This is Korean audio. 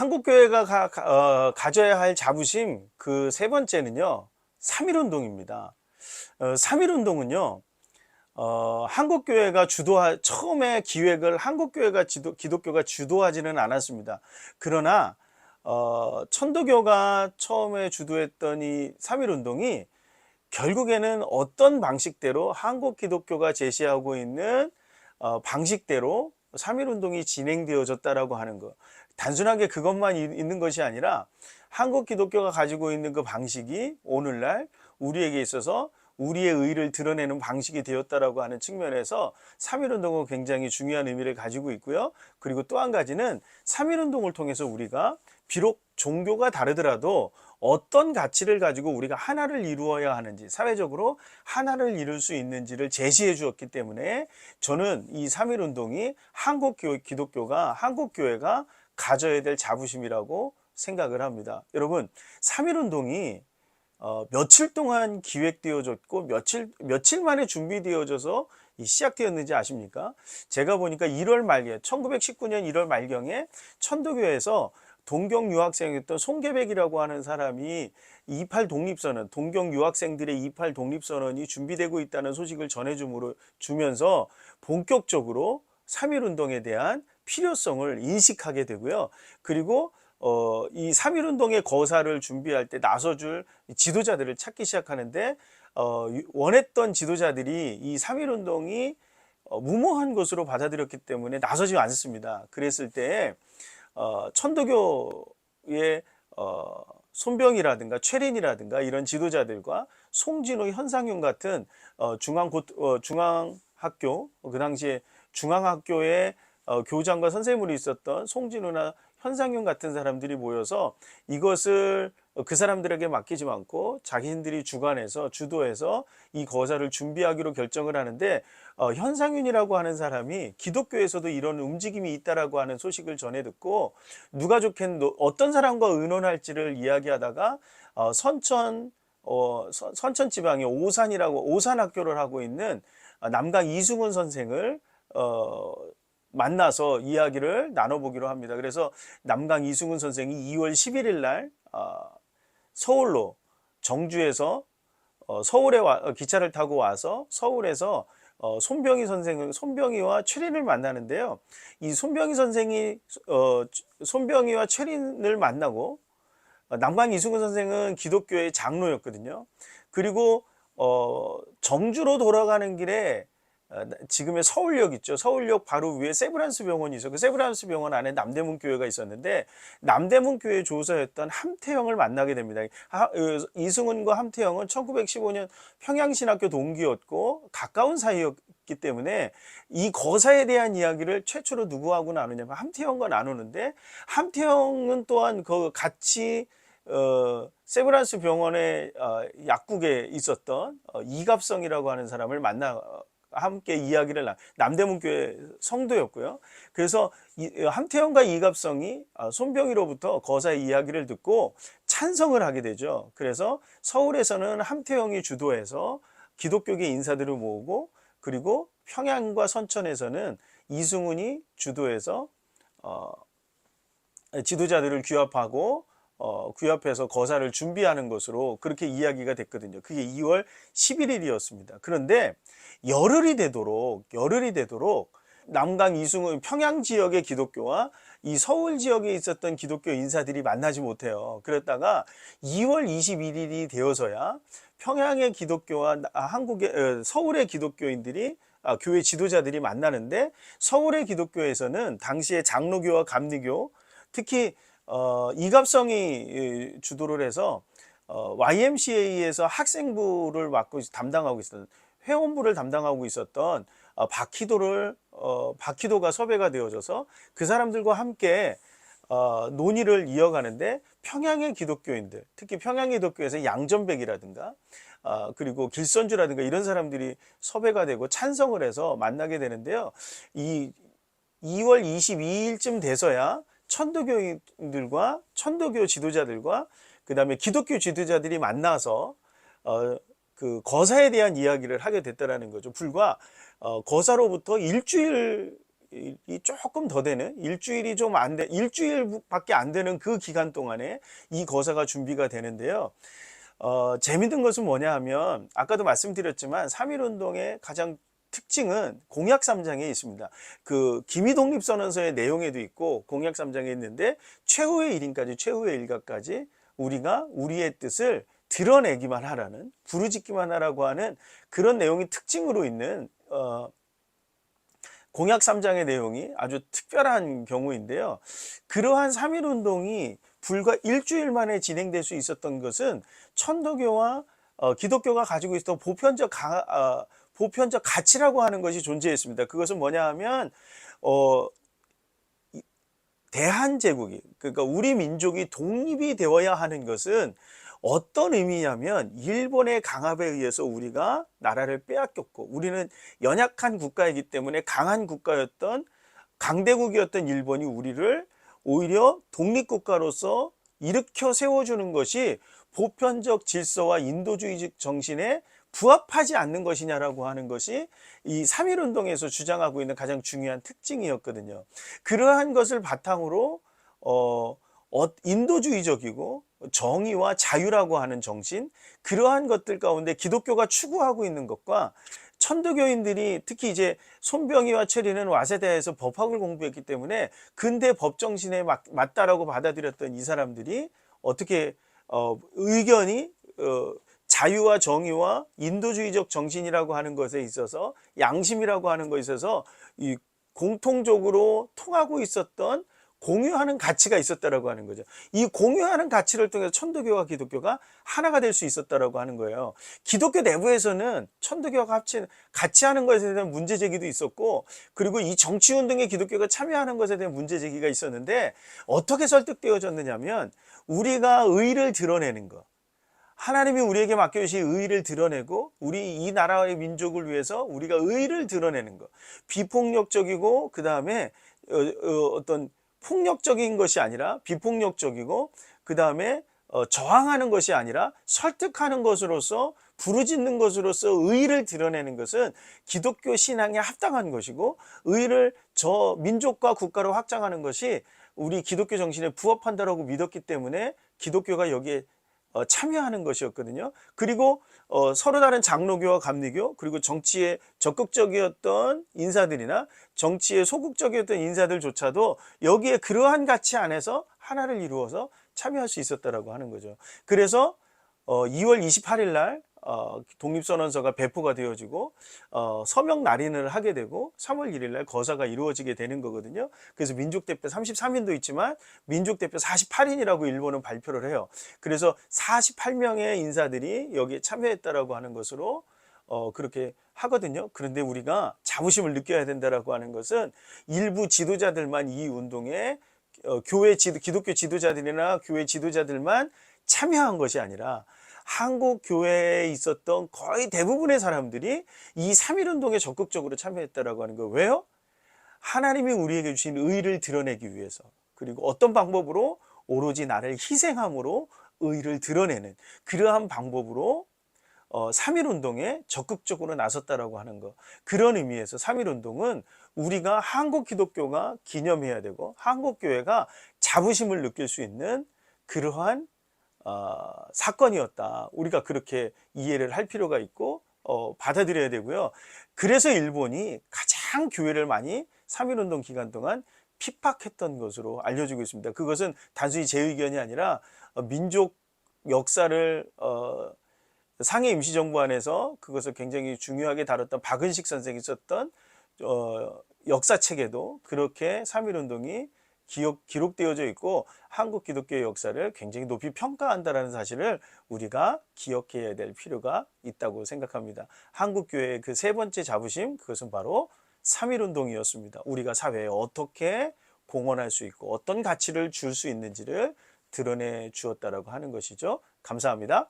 한국 교회가 가, 가, 어, 져야할 자부심 그 세 번째는요. 3.1운동입니다. 어, 3.1운동은요. 어, 한국 교회가 주도하, 처음에 기획을 한국 교회가 지도, 기독교가 주도하지는 않았습니다. 그러나, 어, 천도교가 처음에 주도했던 이 3.1운동이 결국에는 어떤 방식대로 한국 기독교가 제시하고 있는 어, 방식대로 3.1 운동이 진행되어졌다라고 하는 것. 단순하게 그것만 이- 있는 것이 아니라 한국 기독교가 가지고 있는 그 방식이 오늘날 우리에게 있어서 우리의 의를 드러내는 방식이 되었다라고 하는 측면에서 3.1운동은 굉장히 중요한 의미를 가지고 있고요. 그리고 또 한 가지는 3.1운동을 통해서 우리가 비록 종교가 다르더라도 어떤 가치를 가지고 우리가 하나를 이루어야 하는지, 사회적으로 하나를 이룰 수 있는지를 제시해 주었기 때문에 저는 이 3.1운동이 한국 교- 기독교가, 한국 교회가 가져야 될 자부심이라고 생각을 합니다. 여러분, 3.1운동이 어, 며칠 동안 기획되어졌고 며칠 며칠 만에 준비되어져서 이 시작되었는지 아십니까? 제가 보니까 1월 말경, 1919년 1월 말경에 천도교에서 동경 유학생이었던 송계백이라고 하는 사람이 28 독립선언, 동경 유학생들의 28 독립선언이 준비되고 있다는 소식을 전해줌으로 주면서 본격적으로 3.1 운동에 대한 필요성을 인식하게 되고요. 그리고 어, 이 3.1 운동의 거사를 준비할 때 나서줄 지도자들을 찾기 시작하는데 어, 원했던 지도자들이 이 3.1 운동이 어, 무모한 것으로 받아들였기 때문에 나서지 않습니다. 그랬을 때 어, 천도교의 어, 손병이라든가 최린이라든가 이런 지도자들과 송진호, 현상윤 같은 어, 중앙 고, 어, 중앙 학교 그 당시에 중앙학교의 어, 교장과 선생님으로 있었던 송진호나 현상윤 같은 사람들이 모여서 이것을 그 사람들에게 맡기지 않고 자신들이 주관해서 주도해서 이 거사를 준비하기로 결정을 하는데 어, 현상윤이라고 하는 사람이 기독교에서도 이런 움직임이 있다라고 하는 소식을 전해 듣고 누가 좋겠노 어떤 사람과 의논할지를 이야기하다가 어, 선천 어, 선- 선천 지방의 오산이라고 오산 학교를 하고 있는 어, 남강 이승훈 선생을 어, 만나서 이야기를 나눠보기로 합니다. 그래서 남강 이승훈 선생이 2월 11일 날 어, 서울로 정주에서 어, 서울에 와, 어, 기차를 타고 와서 서울에서 어, 손병희 선생을 손병희와 최린을 만나는데요. 이 손병희 선생이 어, 손병희와 최린을 만나고 어, 남강 이승훈 선생은 기독교의 장로였거든요. 그리고 어, 정주로 돌아가는 길에 어, 지금의 서울역 있죠. 서울역 바로 위에 세브란스 병원이 있어. 그 세브란스 병원 안에 남대문 교회가 있었는데 남대문 교회 조사였던 함태영을 만나게 됩니다. 하- 어, 이승훈과 함태영은 1915년 평양신학교 동기였고 가까운 사이였기 때문에 이 거사에 대한 이야기를 최초로 누구하고 나누냐면 함태영과 나누는데 함태영은 또한 그 같이 어, 세브란스 병원의 어, 약국에 있었던 어, 이갑성이라고 하는 사람을 만나 어, 함께 이야기를 나 남대문 교회 성도였고요. 그래서 이, 함태영과 이갑성이 어, 손병희로부터 거사의 이야기를 듣고 찬성을 하게 되죠. 그래서 서울에서는 함태영이 주도해서 기독교계 인사들을 모으고 그리고 평양과 선천에서는 이승훈이 주도해서 어, 지도자들을 규합하고 어, 규합해서 거사를 준비하는 것으로 그렇게 이야기가 됐거든요. 그게 2월 11일이었습니다. 그런데 열흘이 되도록 열흘이 되도록 남강 이승훈 평양 지역의 기독교와 이 서울 지역에 있었던 기독교 인사들이 만나지 못해요. 그랬다가 2월 21일이 되어서야 평양의 기독교와 나- 아, 한국의 어, 서울의 기독교인들이 아, 교회 지도자들이 만나는데 서울의 기독교에서는 당시에 장로교와 감리교 특히 어, 이갑성이 이, 주도를 해서 어, YMCA에서 학생부를 맡고 있- 담당하고 있었던 회원부를 담당하고 있었던 어, 박희도를 어, 박희도가 섭외가 되어져서 그 사람들과 함께 어, 논의를 이어가는데 평양의 기독교인들, 특히 평양 기독교에서 양전백이라든가 어, 그리고 길선주라든가 이런 사람들이 섭외가 되고 찬성을 해서 만나게 되는데요. 이 2월 22일쯤 돼서야 천도교인들과 천도교 지도자들과 그 다음에 기독교 지도자들이 만나서 어, 그 거사에 대한 이야기를 하게 됐다라는 거죠. 불과 어, 거사로부터 일주일 일주일 이 조금 더 되는 일주일이 좀 안 돼, 일주일밖에 안 되는 그 기간 동안에 이 거사가 준비가 되는데요. 어, 재밌는 것은 뭐냐 하면 아까도 말씀드렸지만 3.1 운동의 가장 특징은 공약 3장에 있습니다. 그 기미 독립 선언서의 내용에도 있고 공약 3장에 있는데 최후의 일인까지 최후의 일각까지 우리가 우리의 뜻을 드러내기만 하라는 부르짖기만 하라고 하는 그런 내용이 특징으로 있는 어, 공약 3장의 내용이 아주 특별한 경우인데요. 그러한 3.1 운동이 불과 일주일 만에 진행될 수 있었던 것은 천도교와 어, 기독교가 가지고 있었던 보편적 가, 어, 보편적 가치라고 하는 것이 존재했습니다. 그것은 뭐냐 하면 어, 이- 대한제국이 그러니까 우리 민족이 독립이 되어야 하는 것은 어떤 의미냐면 일본의 강압에 의해서 우리가 나라를 빼앗겼고 우리는 연약한 국가이기 때문에 강한 국가였던 강대국이었던 일본이 우리를 오히려 독립국가로서 일으켜 세워주는 것이 보편적 질서와 인도주의적 정신에 부합하지 않는 것이냐라고 하는 것이 이 3.1 운동에서 주장하고 있는 가장 중요한 특징이었거든요. 그러한 것을 바탕으로 어, 어, 인도주의적이고 정의와 자유라고 하는 정신 그러한 것들 가운데 기독교가 추구하고 있는 것과 천도교인들이 특히 이제 손병희와 최리는 와세다에서 법학을 공부했기 때문에 근대 법 정신에 맞, 맞다라고 받아들였던 이 사람들이 어떻게 어, 의견이 어, 자유와 정의와 인도주의적 정신이라고 하는 것에 있어서 양심이라고 하는 것에 있어서 이 공통적으로 통하고 있었던 공유하는 가치가 있었다라고 하는 거죠. 이 공유하는 가치를 통해서 천도교와 기독교가 하나가 될 수 있었다라고 하는 거예요. 기독교 내부에서는 천도교가 같이 하는 것에 대한 문제 제기도 있었고 그리고 이 정치 운동에 기독교가 참여하는 것에 대한 문제 제기가 있었는데 어떻게 설득되어졌느냐면 우리가 의를 드러내는 것 하나님이 우리에게 맡겨주신 의를 드러내고 우리 이 나라의 민족을 위해서 우리가 의를 드러내는 것. 비폭력적이고 그 다음에 어, 떤 폭력적인 것이 아니라 비폭력적이고 그 다음에 어, 저항하는 것이 아니라 설득하는 것으로서 부르짖는 것으로서 의를 드러내는 것은 기독교 신앙에 합당한 것이고 의를 저 민족과 국가로 확장하는 것이 우리 기독교 정신에 부합한다라고 믿었기 때문에 기독교가 여기에 어, 참여하는 것이었거든요. 그리고 어, 서로 다른 장로교와 감리교 그리고 정치에 적극적이었던 인사들이나 정치에 소극적이었던 인사들조차도 여기에 그러한 가치 안에서 하나를 이루어서 참여할 수 있었다라고 하는 거죠. 그래서 어, 2월 28일 날 어, 독립선언서가 배포가 되어지고 어, 서명 날인을 하게 되고 3월 1일 날 거사가 이루어지게 되는 거거든요. 그래서 민족대표 33인도 있지만 민족대표 48인이라고 일본은 발표를 해요. 그래서 48명의 인사들이 여기에 참여했다라고 하는 것으로 어, 그렇게 하거든요. 그런데 우리가 자부심을 느껴야 된다라고 하는 것은 일부 지도자들만 이 운동에 어, 교회 지도, 기독교 지도자들이나 교회 지도자들만 참여한 것이 아니라 한국 교회에 있었던 거의 대부분의 사람들이 이 3.1 운동에 적극적으로 참여했다라고 하는 거예요. 왜요? 하나님이 우리에게 주신 의를 드러내기 위해서 그리고 어떤 방법으로 오로지 나를 희생함으로 의를 드러내는 그러한 방법으로 어, 3.1 운동에 적극적으로 나섰다라고 하는 것. 그런 의미에서 3.1 운동은 우리가 한국 기독교가 기념해야 되고 한국 교회가 자부심을 느낄 수 있는 그러한 어, 사건이었다. 우리가 그렇게 이해를 할 필요가 있고 어, 받아들여야 되고요. 그래서 일본이 가장 교회를 많이 3.1운동 기간 동안 핍박했던 것으로 알려지고 있습니다. 그것은 단순히 제 의견이 아니라 어, 민족 역사를 어, 상해 임시정부 안에서 그것을 굉장히 중요하게 다뤘던 박은식 선생이 썼던 어, 역사책에도 그렇게 3.1운동이 기록, 기록되어져 있고 한국 기독교의 역사를 굉장히 높이 평가한다라는 사실을 우리가 기억해야 될 필요가 있다고 생각합니다. 한국 교회의 그 세 번째 자부심 그것은 바로 3.1 운동이었습니다. 우리가 사회에 어떻게 공헌할 수 있고 어떤 가치를 줄 수 있는지를 드러내 주었다라고 하는 것이죠. 감사합니다.